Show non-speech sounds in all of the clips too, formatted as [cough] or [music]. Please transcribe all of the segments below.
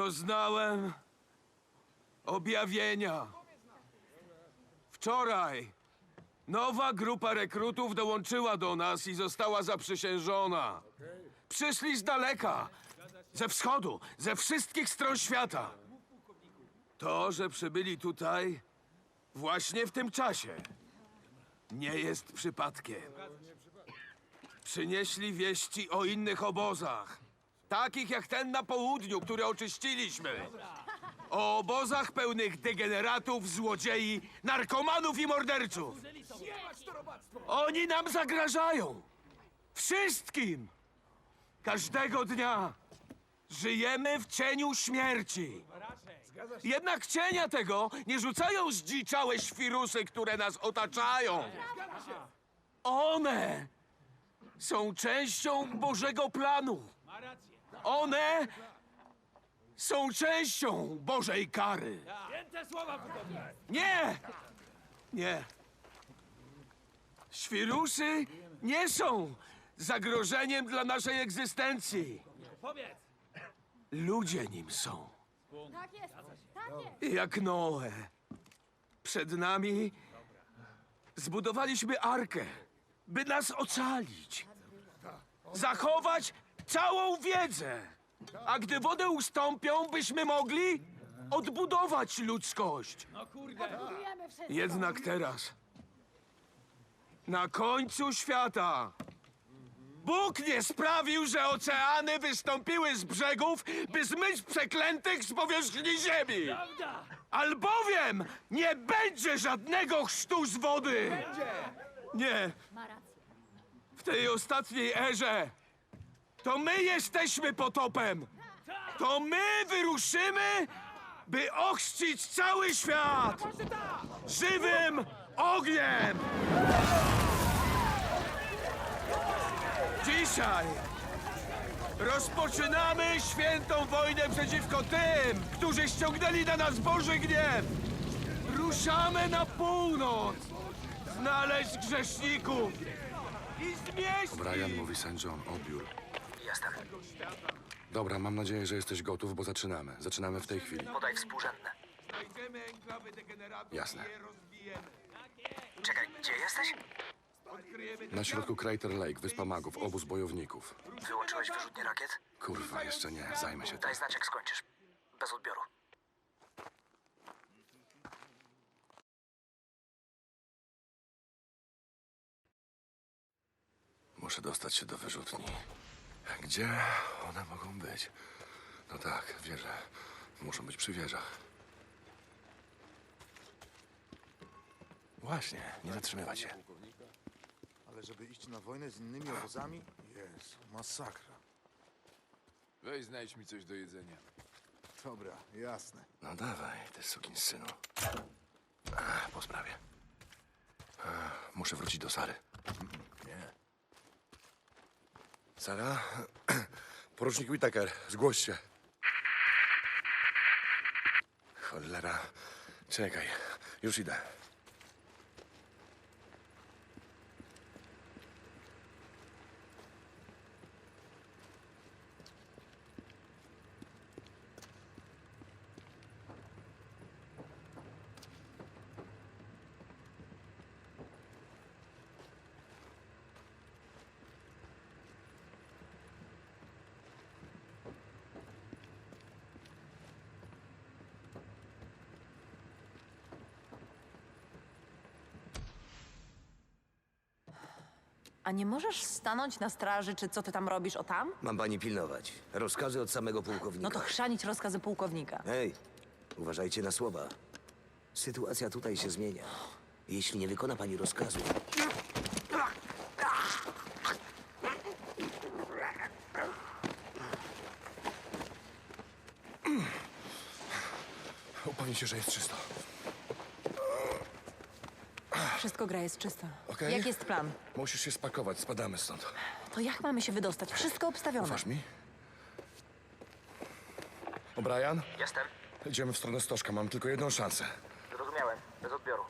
Doznałem objawienia. Wczoraj nowa grupa rekrutów dołączyła do nas i została zaprzysiężona. Przyszli z daleka, ze wschodu, ze wszystkich stron świata. To, że przybyli tutaj właśnie w tym czasie, nie jest przypadkiem. Przynieśli wieści o innych obozach. Takich jak ten na południu, który oczyściliśmy. O obozach pełnych degeneratów, złodziei, narkomanów i morderców. Oni nam zagrażają. Wszystkim. Każdego dnia żyjemy w cieniu śmierci. Jednak cienia tego nie rzucają zdziczałe świrusy, które nas otaczają. One są częścią Bożego planu. One są częścią Bożej kary. Nie! Nie. Świrusy nie są zagrożeniem dla naszej egzystencji. Ludzie nim są. Tak jest, tak jest. Jak Noe. Przed nami zbudowaliśmy arkę, by nas ocalić. Zachować całą wiedzę. A gdy wodę ustąpią, byśmy mogli odbudować ludzkość. Budujemy wszystko. Jednak teraz, na końcu świata, Bóg nie sprawił, że oceany wystąpiły z brzegów, by zmyć przeklętych z powierzchni ziemi. Albowiem nie będzie żadnego chrztu z wody. Nie, Ma rację. w tej ostatniej erze to my jesteśmy potopem. To my wyruszymy, by ochrzcić cały świat żywym ogniem. Dzisiaj rozpoczynamy świętą wojnę przeciwko tym, którzy ściągnęli na nas Boży gniew. Ruszamy na północ, znaleźć grzeszników i zmieścić Brian mówi St. Odbiór. Jestem. Dobra, mam nadzieję, że jesteś gotów, bo zaczynamy. Zaczynamy w tej chwili. Podaj współrzędne. Znajdziemy enklawy degeneratów Jasne. i je rozbijemy. Czekaj, gdzie jesteś? Odkryjemy Na środku Crater Lake, wyspa magów, obóz bojowników. Wyłączyłeś wyrzutnie rakiet? Kurwa, jeszcze nie, zajmę się tym. Daj znać, jak skończysz. Bez odbioru. Muszę dostać się do wyrzutni. Gdzie one mogą być? No tak, wieże. Muszą być przy wieżach. Właśnie, nie zatrzymywać się. Ale żeby iść na wojnę z innymi obozami? Jezu, masakra. Weź znajdź mi coś do jedzenia. Dobra, jasne. No dawaj, ty sukin synu. Po sprawie. Muszę wrócić do Sary. Sara? [clears throat] Porucznik Whittaker, zgłoś się. Cholera. Czekaj, już idę. A nie możesz stanąć na straży, czy co ty tam robisz, o tam? Mam pani pilnować. Rozkazy od samego pułkownika. No to chrzanić rozkazy pułkownika. Hej, uważajcie na słowa. Sytuacja tutaj się zmienia. Jeśli nie wykona pani rozkazu, Upewnij się, że jest czysto. Wszystko gra jest czysta. Okej. Jak jest plan? Musisz się spakować, spadamy stąd. To jak mamy się wydostać? Wszystko obstawione. Ufasz mi? O'Brien? Jestem. Idziemy w stronę Stożka, mam tylko jedną szansę. Zrozumiałem. Bez odbioru.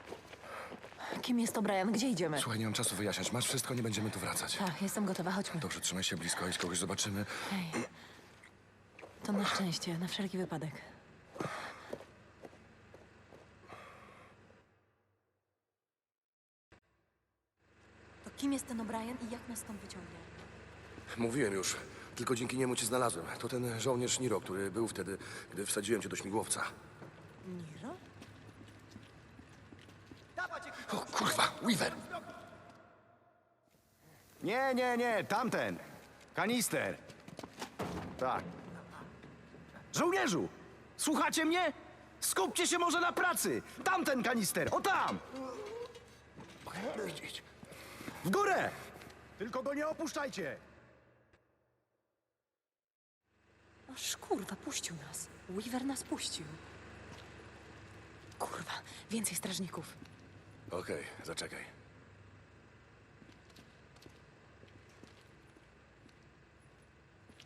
Kim jest to Brian? Gdzie idziemy? Słuchaj, nie mam czasu wyjaśniać. Masz wszystko, nie będziemy tu wracać. Tak, jestem gotowa, chodźmy. Dobrze, trzymaj się blisko, jeśli kogoś zobaczymy. Hej. to na szczęście, na wszelki wypadek. Jest ten O'Brien i jak nas stąd wyciągnie? Mówiłem już, tylko dzięki niemu cię znalazłem. To ten żołnierz Niro, który był wtedy, gdy wsadziłem cię do śmigłowca. Niro? O kurwa, Weaver! Nie, nie, nie, tamten. Kanister. Tak. Żołnierzu! Słuchacie mnie? Skupcie się może na pracy! Tamten kanister, o tam! Idź, idź. W górę! Tylko go nie opuszczajcie! Oż kurwa, puścił nas. Weaver nas puścił. Kurwa, więcej strażników. Okej, zaczekaj.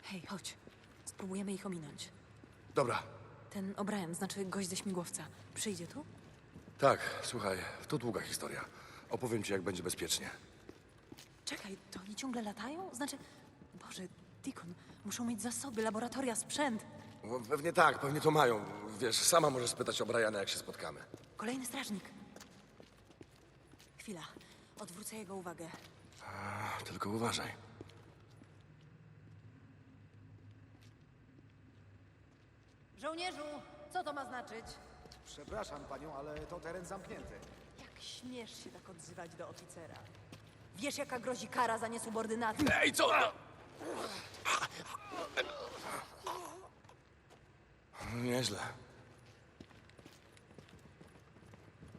Hej, chodź. Spróbujemy ich ominąć. Dobra, Ten O'Brien, znaczy gość ze śmigłowca, przyjdzie tu? tak, słuchaj, to długa historia. Opowiem ci, jak będzie bezpiecznie. Czekaj, to oni ciągle latają? Znaczy, Boże, Deacon, muszą mieć zasoby, laboratoria, sprzęt. No, Pewnie tak, pewnie to mają. Wiesz, sama możesz spytać o Briana, jak się spotkamy. Kolejny strażnik. Chwila, odwrócę jego uwagę. A, tylko uważaj. Żołnierzu, co to ma znaczyć? Przepraszam panią, ale to teren zamknięty. Jak śmiesz się tak odzywać do oficera? Wiesz, jaka grozi kara za niesubordynację? Ej, co? Nieźle.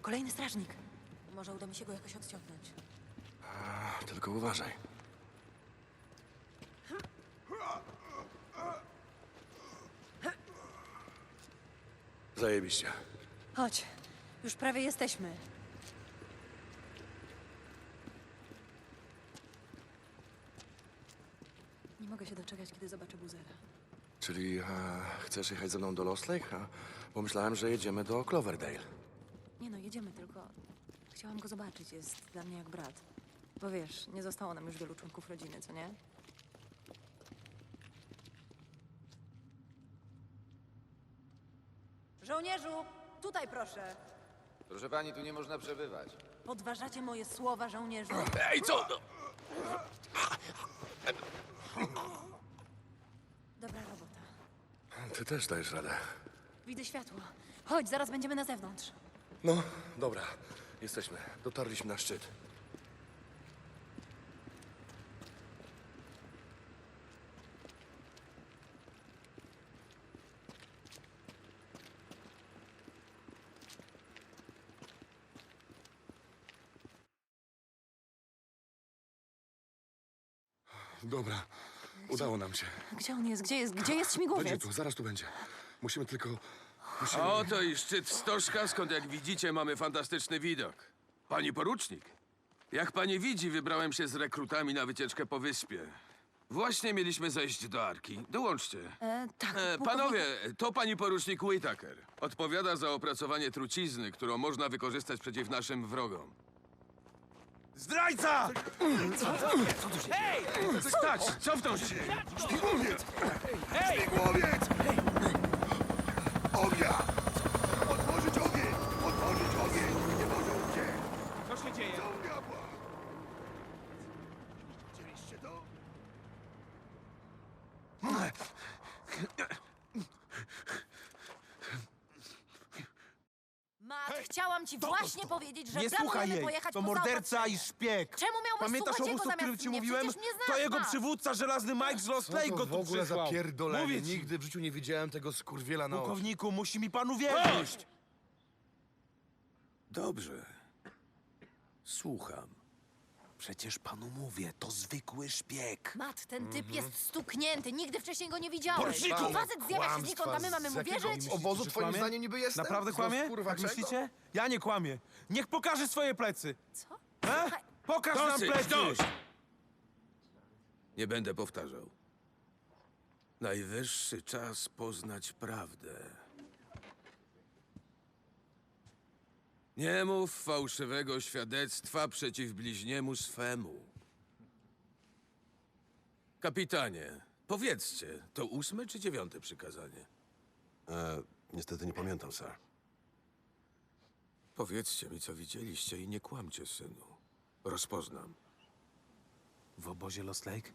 Kolejny strażnik. Może uda mi się go jakoś odciągnąć. Tylko uważaj. Zajebiście. Chodź, już prawie jesteśmy. Mogę się doczekać, kiedy zobaczę buzera. Czyli e, chcesz jechać ze mną do Lost Lake? A, pomyślałem, że jedziemy do Cloverdale. Nie no, jedziemy tylko. Chciałam go zobaczyć, jest dla mnie jak brat. Bo wiesz, nie zostało nam już wielu członków rodziny, co nie? Żołnierzu, tutaj proszę. Proszę pani, tu nie można przebywać. Podważacie moje słowa, żołnierzu. Ej, co? No. Dobra robota. Ty też dajesz radę. Widzę światło. Chodź, zaraz będziemy na zewnątrz. No, dobra. Jesteśmy. Dotarliśmy na szczyt. Dobra, udało nam się. Gdzie on jest? Gdzie jest? Gdzie jest Będzie śmigłowiec? tu, zaraz tu będzie. Musimy tylko... Musimy... A oto i szczyt Stożka, skąd jak widzicie mamy fantastyczny widok. Pani porucznik, jak pani widzi, wybrałem się z rekrutami na wycieczkę po wyspie. Właśnie mieliśmy zejść do Arki. Dołączcie. E, tak. E, panowie, to pani porucznik Whitaker. Odpowiada za opracowanie trucizny, którą można wykorzystać przeciw naszym wrogom. Zdrajca! Stać! Cofnąć się! Śmigłowiec! Ognia! Otworzyć ogień! Otworzyć ogień! Nie może uciec! Co się dzieje? Co diabła? Widzieliście to? Mat, chciałam ci właśnie powiedzieć, że Nie słuchaj planujemy jej! pojechać To po morderca i szpieg! Czemu miałbyś Pamiętasz słuchać obóz, jego o którym zamiast ci mnie? mówiłem? Przecież mnie To znasz, jego przywódca, żelazny Mike z Lost Lake go tu przysłał. Mówię ci, w życiu nie widziałem tego skurwiela na oczy. pułkowniku, musi mi pan uwierzyć! Dobrze. Słucham. Przecież panu mówię, to zwykły szpieg. Mat, ten typ jest stuknięty. Nigdy wcześniej go nie widziałeś. Poruczniku! Facet zjawia się znikąd, a my mamy mu wierzyć? obozu twoim kłamie? zdaniem niby jestem? Naprawdę Z kłamie? kurwa Tak czego? myślicie? Ja nie kłamię. Niech pokaże swoje plecy. Co? E? Słuchaj, Pokaż nam Dosyć, plecy! dość! Nie będę powtarzał. Najwyższy czas poznać prawdę. Nie mów fałszywego świadectwa przeciw bliźniemu swemu. Kapitanie, Powiedzcie, to ósme czy dziewiąte przykazanie? E, niestety nie pamiętam, sir. Powiedzcie mi, co widzieliście i nie kłamcie, synu. Rozpoznam. W obozie Lost Lake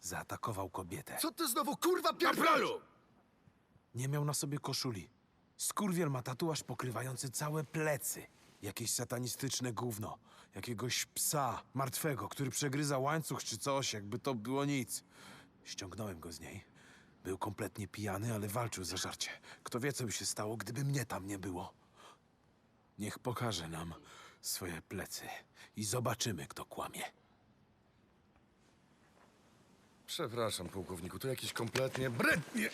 zaatakował kobietę. Co ty znowu, kurwa, pierdolisz? Nie miał na sobie koszuli. Skurwiel ma tatuaż pokrywający całe plecy. Jakieś satanistyczne gówno. Jakiegoś psa martwego, który przegryza łańcuch czy coś, jakby to było nic. Ściągnąłem go z niej. Był kompletnie pijany, ale walczył za żarcie. Kto wie, co by się stało, gdyby mnie tam nie było. Niech pokaże nam swoje plecy i zobaczymy, kto kłamie. Przepraszam, pułkowniku, to jakiś kompletnie brednie.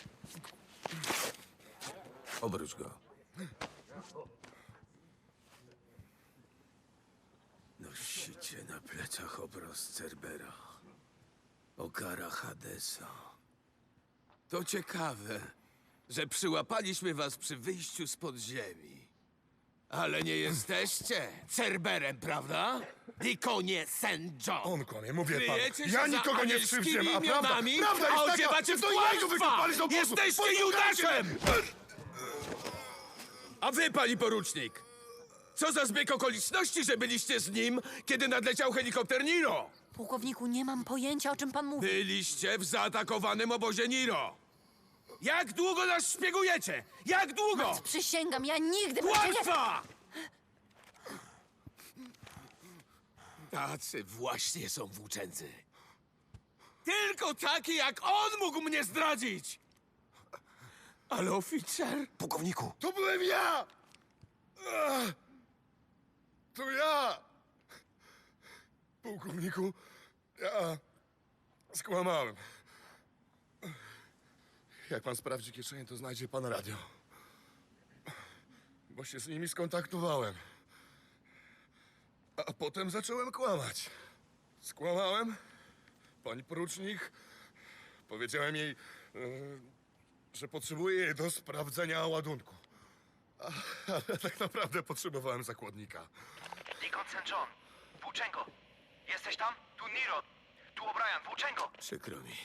Obróć go. Nosicie na plecach obraz Cerbera. Okara Hadesa. To ciekawe, że przyłapaliśmy was przy wyjściu z podziemi. Ale nie jesteście Cerberem, prawda? I konie St. John. On kłamie, mówię Kryjecie panu. się Ja za nikogo nie anielskimi a prawda, imionami, prawda a jest taka, odziewacie że w to jego wykopali z obozu. Jesteście! Judaszem! A wy, panie porucznik, co za zbieg okoliczności, że byliście z nim, kiedy nadleciał helikopter Niro? Pułkowniku, nie mam pojęcia, o czym pan mówi. Byliście w zaatakowanym obozie Niro. Jak długo nas szpiegujecie? Jak długo? Przysięgam, ja nigdy. Kłamstwa! Tacy właśnie są włóczęcy. Tylko taki jak on mógł mnie zdradzić. Ale oficer... Pułkowniku! To byłem ja! Ach, To ja! Pułkowniku, ja skłamałem. Jak pan sprawdzi kieszenie, to znajdzie pan radio. Bo się z nimi skontaktowałem. A potem zacząłem kłamać. Skłamałem. Pani porucznik. Powiedziałem jej, e, że potrzebuję jej do sprawdzenia ładunku. Ale tak naprawdę potrzebowałem zakładnika. Deacon St. John, Włóczęgo. Jesteś tam? Tu Niro. Tu O'Brien, Włóczęgo. Przykro mi.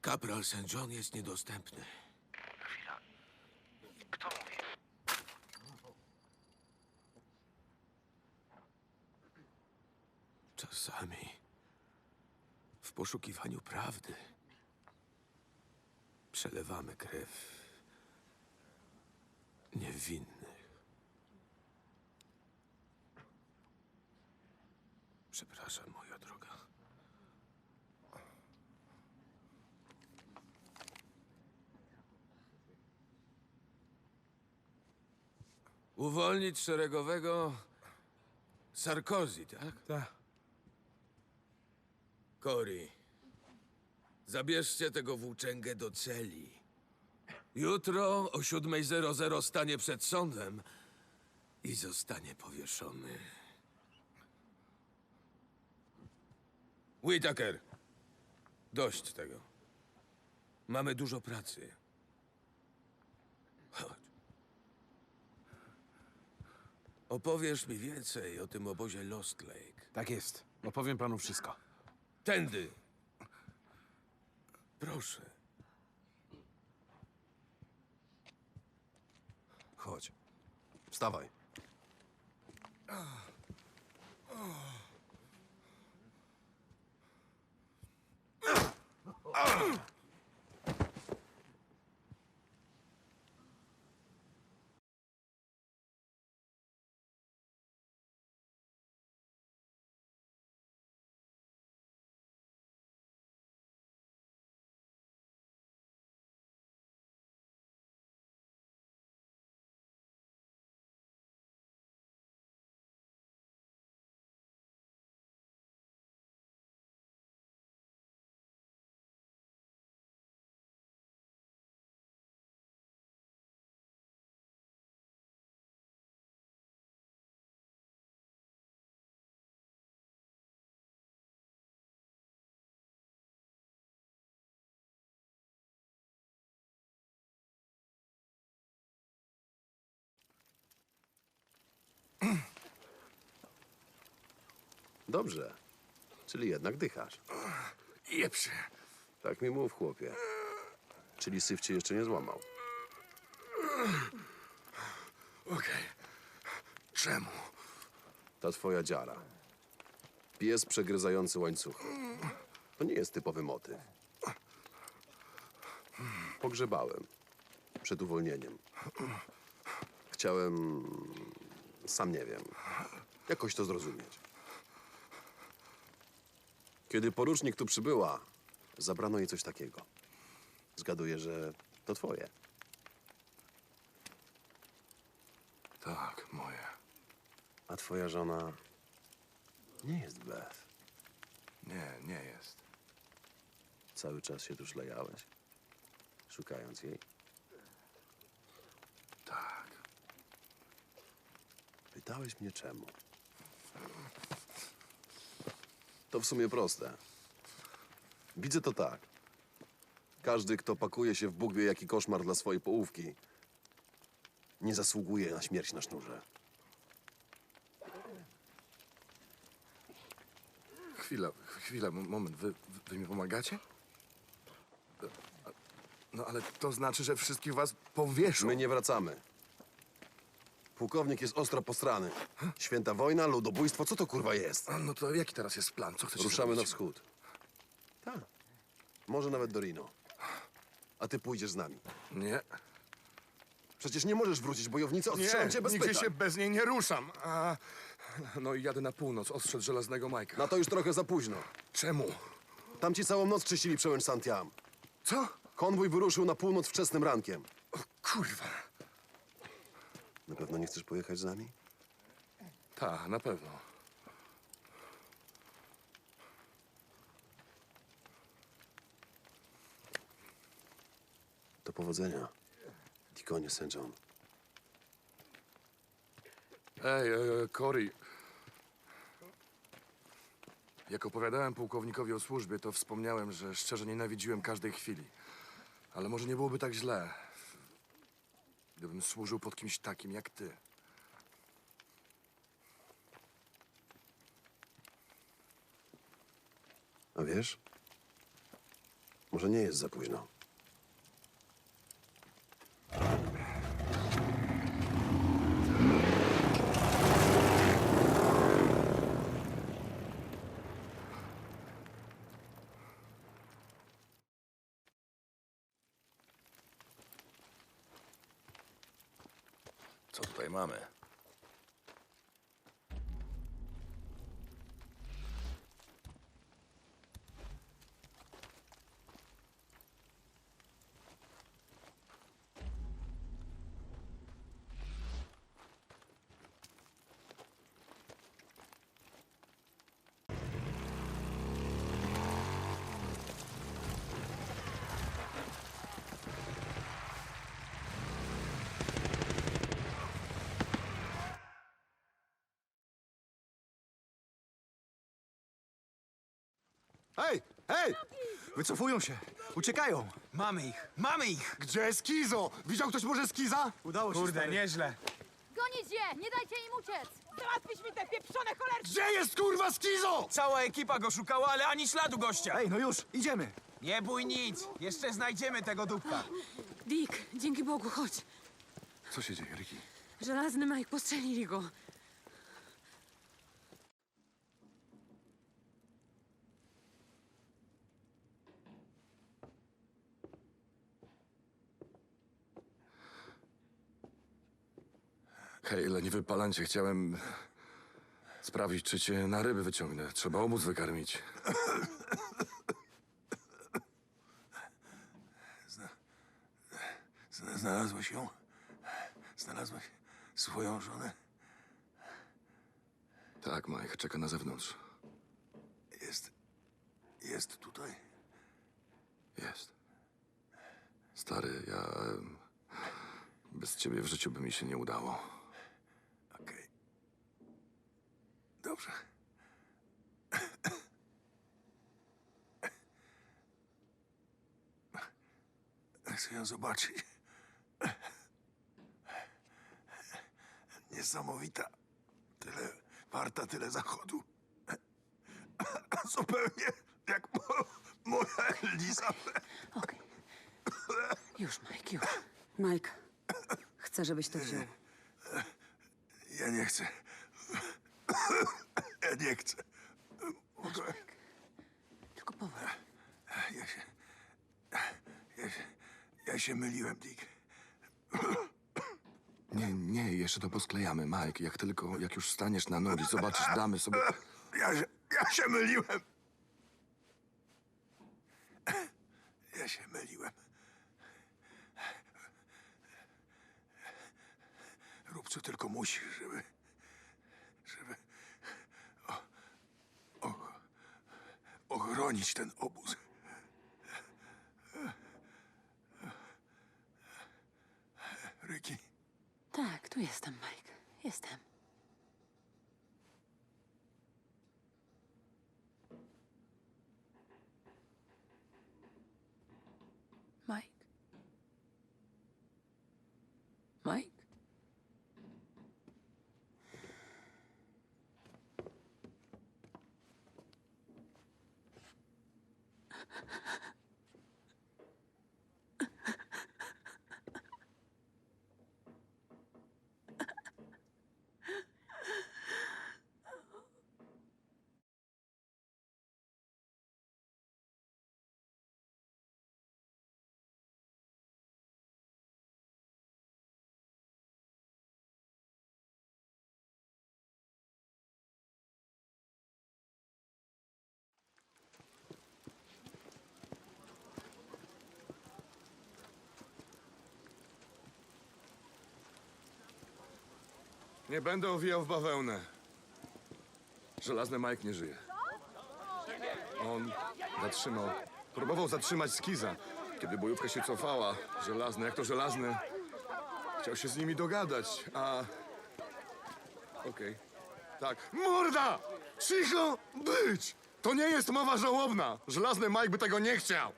Kapral St. John jest niedostępny. Chwila. Kto mówi? Czasami w poszukiwaniu prawdy przelewamy krew niewinnych. Przepraszam, moja droga. Uwolnić szeregowego Sarkozy, tak? Tak. Cory, zabierzcie tego włóczęgę do celi. Jutro o 7.00 stanie przed sądem i zostanie powieszony. Whitaker, dość tego. Mamy dużo pracy. Chodź. Opowiesz mi więcej o tym obozie Lost Lake. Tak jest. Opowiem panu wszystko. Tędy. Proszę. Chodź. Wstawaj. Dobrze. Czyli jednak dychasz. Jeb się. Tak mi mów, chłopie. Czyli syf cię jeszcze nie złamał. Okej. Czemu? Ta twoja dziara. Pies przegryzający łańcuchy. To nie jest typowy motyw. Pogrzebałem. Przed uwolnieniem. Chciałem... Sam nie wiem. Jakoś to zrozumieć. Kiedy porucznik tu przybyła, zabrano jej coś takiego. Zgaduję, że to twoje. Tak, moje. A twoja żona nie jest Beth. Nie, nie jest. Cały czas się tu szlajałeś, szukając jej. Pytałeś mnie czemu. To w sumie proste. Widzę to tak. Każdy, kto pakuje się w Bóg wie jaki koszmar dla swojej połówki, nie zasługuje na śmierć na sznurze. Chwila, chwila, moment. Wy, wy- wy mi pomagacie? No ale to znaczy, że wszystkich was powieszą. My nie wracamy. Pułkownik jest ostro postrany. Święta wojna, ludobójstwo, co to kurwa jest? A, No to jaki teraz jest plan? Co chcecie Ruszamy na zrobić? wschód. Tak. Może nawet do Rino. A ty pójdziesz z nami. Nie. Przecież nie możesz wrócić, bojownicy Nie, odstrzelą cię bez nigdzie pytań. się bez niej nie ruszam. A, no i jadę na północ, ostrzec żelaznego Majka. Na to już trochę za późno. Czemu? Tam ci całą noc czyścili przełęcz Santiam. Co? Konwój wyruszył na północ wczesnym rankiem. Kurwa. Pewno nie chcesz pojechać z nami? Tak, na pewno. Do powodzenia. Dikonie St. John. Ej, e, Cory. Jak opowiadałem pułkownikowi o służbie, to wspomniałem, że szczerze nienawidziłem każdej chwili. Ale może nie byłoby tak źle, gdybym służył pod kimś takim jak ty. A wiesz? Może nie jest za późno. Co Hej, hej! Wycofują się. Uciekają. Mamy ich! Mamy ich! Gdzie jest Skizo? Widział ktoś może Skiza? Udało się, Kurde, stary. nieźle. Gonić je! Nie dajcie im uciec! Załatwić mi te pieprzone cholerki! Gdzie jest kurwa Skizo? Cała ekipa go szukała, ale ani śladu gościa. Ej, no już, idziemy. Nie bój nic. Jeszcze znajdziemy tego dupka. Dick, dzięki Bogu, chodź. Co się dzieje, Ricky? Żelazny Mike, postrzelili go. Hej, nie wypalancie, chciałem sprawić, czy cię na ryby wyciągnę. Trzeba obóz wykarmić. Znalazłeś ją? Znalazłeś swoją żonę? Tak, Mike, czeka na zewnątrz. Jest. Jest tutaj. Jest. Stary, ja... Bez ciebie w życiu by mi się nie udało. Okej. Dobrze. [coughs] Chcę ją zobaczyć. Niesamowita. Tyle warta, tyle zachodu. Zupełnie jak mo Moja Elizabeth. Okej. Już, Mike, już. Mike, chcę, żebyś to wziął. Ja nie chcę. Ja nie chcę. Mogę- Tylko powoli. Ja się... Ja się... Ja się myliłem, Dick. Nie, nie, jeszcze to posklejamy, Mike. Jak tylko, jak już staniesz na nogi, zobaczysz, damy sobie... Ja się... Ja się myliłem. Ja się myliłem. Rób co tylko musisz, żeby... O, o, ochronić ten obóz. Ricky, Tak, tu jestem, Mike. Jestem. Mike? Mike? Nie będę owijał w bawełnę. Żelazny Mike nie żyje. On zatrzymał, próbował zatrzymać Skiza. Kiedy bojówka się cofała, żelazny, jak to żelazny, chciał się z nimi dogadać, a... Okej. Tak. Morda! Cicho być! To nie jest mowa żałobna. Żelazny Mike by tego nie chciał.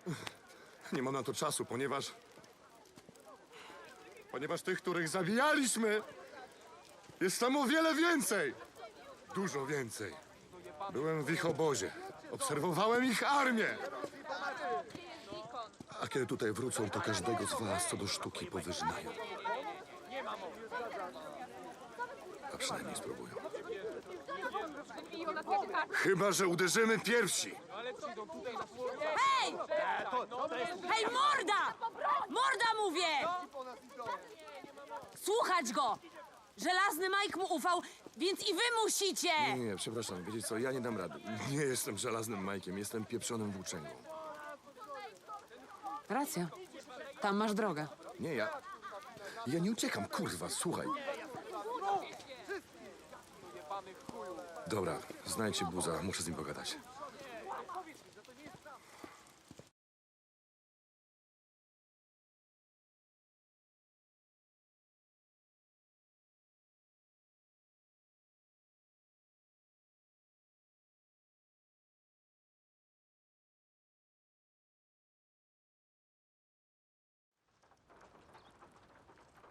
Nie mam na to czasu, ponieważ... Ponieważ tych, których zabijaliśmy, jest tam o wiele więcej. Dużo więcej. Byłem w ich obozie. Obserwowałem ich armię. A kiedy tutaj wrócą, to każdego z was co do sztuki powyżynają. A przynajmniej spróbują. Chyba, że uderzymy pierwsi. Hej! Hej, morda! Morda mówię! Słuchać go! Żelazny Mike mu ufał, więc i wy musicie! Nie, nie, przepraszam, wiecie co, ja nie dam rady. Nie jestem żelaznym Majkiem, jestem pieprzonym włóczęgą. Racja. Tam masz drogę. Nie, ja... Ja nie uciekam, kurwa, słuchaj. Dobra, znajdźcie buza, muszę z nim pogadać.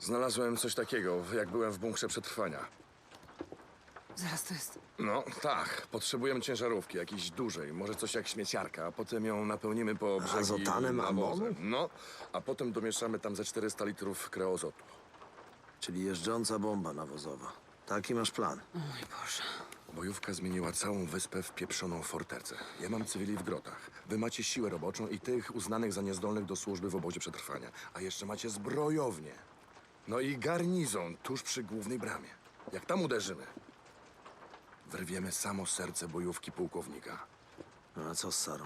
Znalazłem coś takiego, jak byłem w bunkrze przetrwania. Zaraz to jest. No, tak. Potrzebujemy ciężarówki, jakiejś dużej, może coś jak śmieciarka, a potem ją napełnimy po brzegi Azotanem nawozem. amonu? No, a potem domieszamy tam ze 400 litrów kreozotu. Czyli jeżdżąca bomba nawozowa. Taki masz plan. O mój Boże. Bojówka zmieniła całą wyspę w pieprzoną fortecę. Ja mam cywili w grotach. Wy macie siłę roboczą i tych uznanych za niezdolnych do służby w obozie przetrwania. A jeszcze macie zbrojownię. No i garnizon tuż przy głównej bramie. Jak tam uderzymy, wyrwiemy samo serce bojówki pułkownika. No a co z Sarą?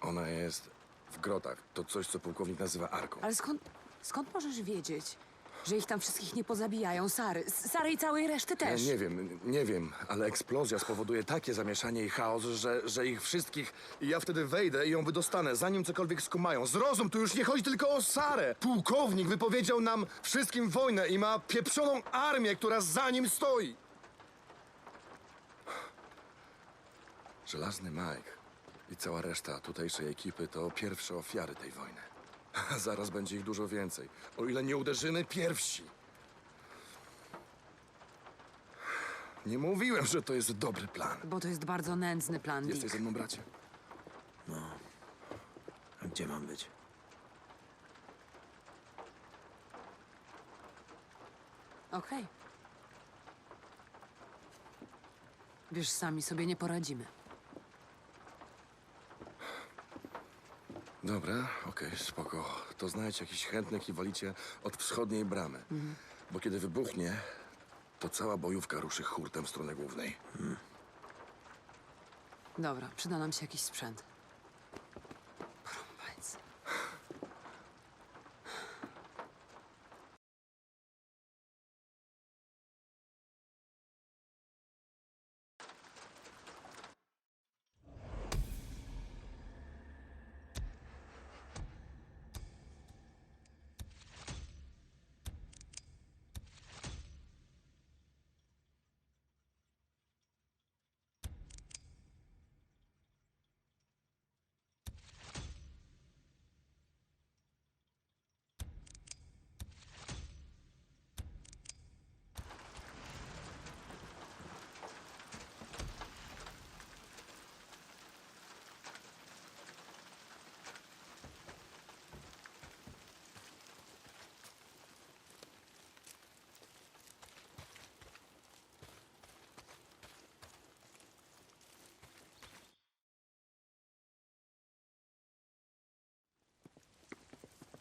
Ona jest w grotach. To coś, co pułkownik nazywa arką. Ale skąd, skąd możesz wiedzieć, że ich tam wszystkich nie pozabijają? Sary. Sary i całej reszty też. Ja nie wiem, nie wiem, ale eksplozja spowoduje takie zamieszanie i chaos, że, że ich wszystkich... I ja wtedy wejdę i ją wydostanę, zanim cokolwiek skumają. Zrozum, tu już nie chodzi tylko o Sarę. Pułkownik wypowiedział nam wszystkim wojnę i ma pieprzoną armię, która za nim stoi. Żelazny Mike i cała reszta tutejszej ekipy to pierwsze ofiary tej wojny. [laughs] Zaraz będzie ich dużo więcej, o ile nie uderzymy pierwsi. Nie mówiłem, że to jest dobry plan. Bo to jest bardzo nędzny plan, Dick. Jesteś ze mną, bracie? A gdzie mam być? Okej. Wiesz, sami sobie nie poradzimy. Dobra, okej, spoko. To znajdź jakiś chętnych i walicie od wschodniej bramy. Bo kiedy wybuchnie, to cała bojówka ruszy hurtem w stronę głównej. Dobra, przyda nam się jakiś sprzęt.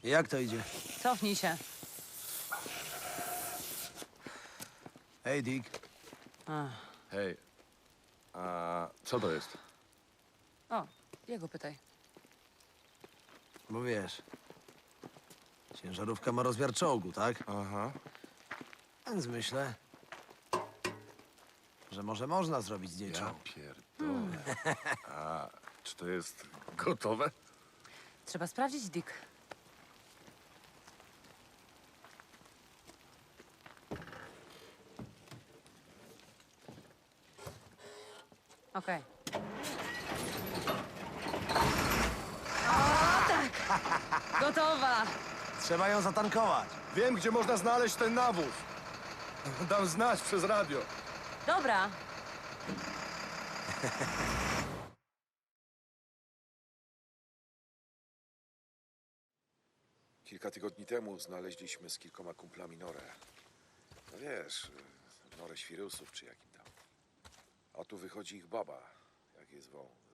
Jak to idzie? Cofnij się. Hej, Dick. Ach. Hej, a co to jest? O, jego pytaj. Bo wiesz, ciężarówka ma rozmiar czołgu, tak? Aha. Więc myślę, że może można zrobić z niej Ja czołg. pierdolę. A czy to jest gotowe? Trzeba sprawdzić, Dick. Okej. O, tak! Gotowa! Trzeba ją zatankować. Wiem, gdzie można znaleźć ten nawóz. Dam znać przez radio. Dobra. Kilka tygodni temu znaleźliśmy z kilkoma kumplami Norę. No wiesz, Norę Świrusów czy jakim. A tu wychodzi ich baba, jak jest wą.